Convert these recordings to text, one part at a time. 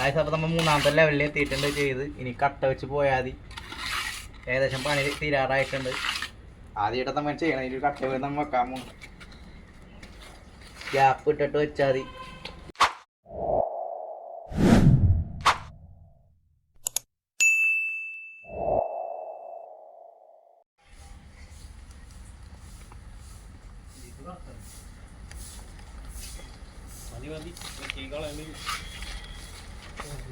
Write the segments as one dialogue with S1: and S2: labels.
S1: Guys അപ്പോൾ നമ്മൾ മൂന്നാമത്തെ ലെവലിൽ എത്തിയിട്ടുണ്ട് ചെയ്ത്. ഇനി കട്ട വെച്ച് പോയാൽ മതി. ഏകദേശം പണി തീരാറായിട്ടുണ്ട്. ആദ്യമായിട്ട് നമ്മൾ ചെയ്യണം. ഇതിൽ കട്ട പോയി നമ്മൾ വെക്കാൻ പോകും ഗ്യാപ്പ് ഇട്ടിട്ട് വെച്ചാൽ മതി.
S2: Saya.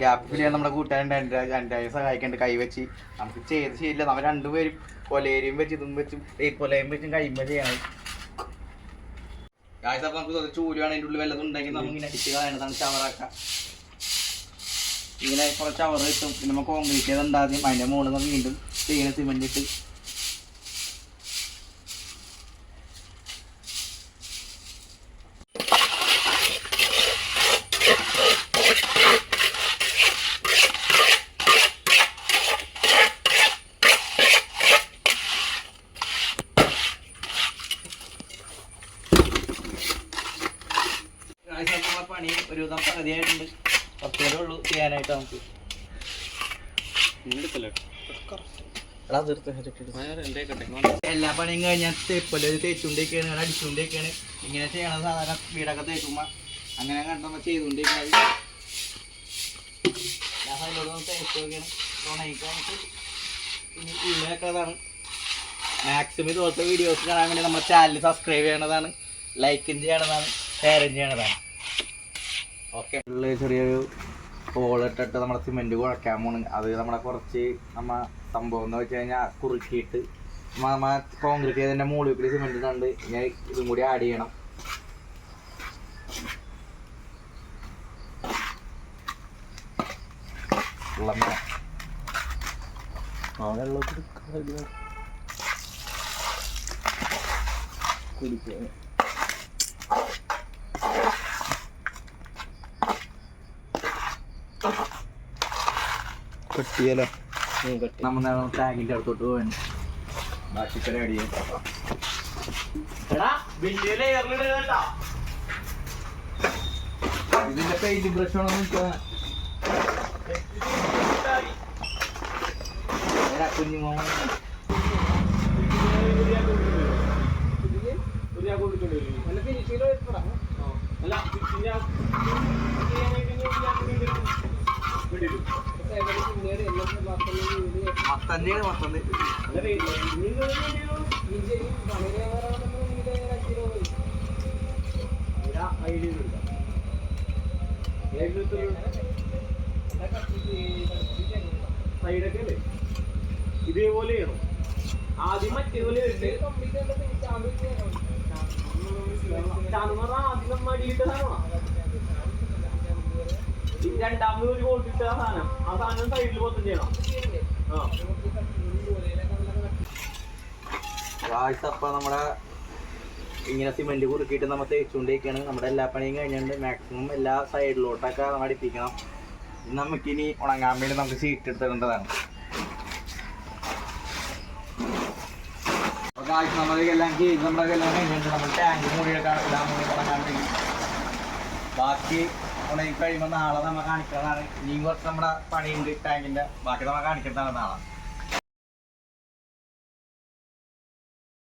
S1: ഗ്യാപ്പ് ഫിൽ ചെയ്യാൻ നമ്മുടെ കൂട്ടുകാരൻ എന്റെ സഹായിക്കേണ്ട. കൈ വെച്ച്. നമുക്ക് ചെയ്ത് ശരിയില്ല നമ്മൾ രണ്ടുപേരും കൊലേരിയും വെച്ച് ഇതും വെച്ചും കൊലയും വെച്ചും കൈമ ചെയ്യണം. നമുക്ക് ചൂരുവാണ് അതിന്റെ ഉള്ളിൽ വല്ലതും ഉണ്ടെങ്കിൽ നമുക്ക് ഇങ്ങനെ അടിച്ച് കളയണതാണ് ചവറാക്കാം ഇങ്ങനെ കുറച്ച് ചവറ് കിട്ടും. പിന്നെ നമുക്ക് കോൺക്രീറ്റ് ചെയ്തുണ്ടാദ്യം അതിന്റെ മുകളിൽ നിന്ന് വീണ്ടും ചെയ്യുന്ന സിമെന്റ് ഇട്ട്. നമ്മുടെ പണി ഒരു വിധം പകുതിയായിട്ടുണ്ട്. കുറച്ചേ ഉള്ളൂ ചെയ്യാനായിട്ട് നമുക്ക്. എല്ലാ പണിയും കഴിഞ്ഞാൽ തേപ്പല്ല തേച്ചുകൊണ്ടിരിക്കുകയാണ് അടിച്ചുകൊണ്ടിരിക്കുകയാണ് ഇങ്ങനെ ചെയ്യണ സാധാരണ വീടൊക്കെ തേക്കുമ്പോൾ അങ്ങനെ കണ്ടപ്പോൾ ചെയ്തുകൊണ്ടിരിക്കുന്നത്. ഒന്ന് തേച്ച് നോക്കിയാണ്. ഉണങ്ങിക്കാണിട്ട് ഇനി ഉള്ളിലേക്കതാണ് മാക്സിമം ഇതുപോലത്തെ വീഡിയോസ് കാണാൻ വേണ്ടി നമ്മുടെ ചാനൽ സബ്സ്ക്രൈബ് ചെയ്യണതാണ്. ലൈക്കും ചെയ്യണതാണ്. ഷെയറും ചെയ്യണതാണ്. ഓക്കെ. ചെറിയൊരു ഹോളിട്ടിട്ട് നമ്മുടെ സിമെന്റ് കുഴക്കാൻ പോണ് അത് നമ്മളെ കുറച്ച് നമ്മ സംഭവം എന്ന് വെച്ച് കഴിഞ്ഞാൽ കുറുക്കിയിട്ട് നമ്മ കോൺക്രീറ്റ് ചെയ്തതിന്റെ മുകളിൽ കൂടി സിമെന്റ് ഇട്ടുണ്ട് ഞാൻ ഇതും കൂടി ആഡ് ചെയ്യണം. വെള്ളം വേണം. ആ വെള്ളം കുടിക്കാൻ കുടിക്കാൻ കട്ടിയല്ലോ നമ്മൾ ടാങ്കിന്റെ അടുത്തോട്ട് പോവാണ് ബാക്കി പരിപാടി ഇതിന്റെ പെയിന്റ് ബ്രഷ് കുഞ്ഞുമോ മത്തന്നെയാണ് മൊത്തം
S3: സൈഡൊക്കെ അല്ലേ ഇതേപോലെ ചെയ്യണം ആദ്യം മറ്റേപോലെ ആദ്യം മടിയിട്ട സാധനമാണ് രണ്ടാമത് ഒരു കോട്ടിട്ട സാധനം ആ സാധനം സൈഡിൽ മൊത്തം ചെയ്യണം
S1: അപ്പം നമ്മുടെ ഇങ്ങനെ സിമെന്റ് കുറുക്കിയിട്ട് നമ്മൾ തേച്ചുകൊണ്ടിരിക്കുകയാണ്. നമ്മുടെ എല്ലാ പണിയും കഴിഞ്ഞിട്ടുണ്ട്. മാക്സിമം എല്ലാ സൈഡിലോട്ടൊക്കെ നമ്മൾ അടിപ്പിക്കണം നമുക്കിനി ഉണങ്ങാൻ വേണ്ടി നമുക്ക് ഷീറ്റ് എടുത്തിടേണ്ടതാണ്. അപ്പോൾ ആഴ്ച നമ്മളെല്ലാം ചെയ്ത് നമ്മളെല്ലാം കഴിഞ്ഞിട്ട് നമ്മൾ ടാങ്ക് മുറിയൊക്കെ ഇടാൻ വേണ്ടി ഉണങ്ങാൻ വേണ്ടി ബാക്കി ഉണങ്ങി കഴിയുമ്പോൾ നാളെ നമ്മ കാണിക്കുന്നതാണ് ഇനിയും കുറച്ച് നമ്മുടെ പണിയുണ്ട് ടാങ്കിന്റെ ബാക്കി നമ്മ കാണിക്കുന്നതാണ് നാളെ.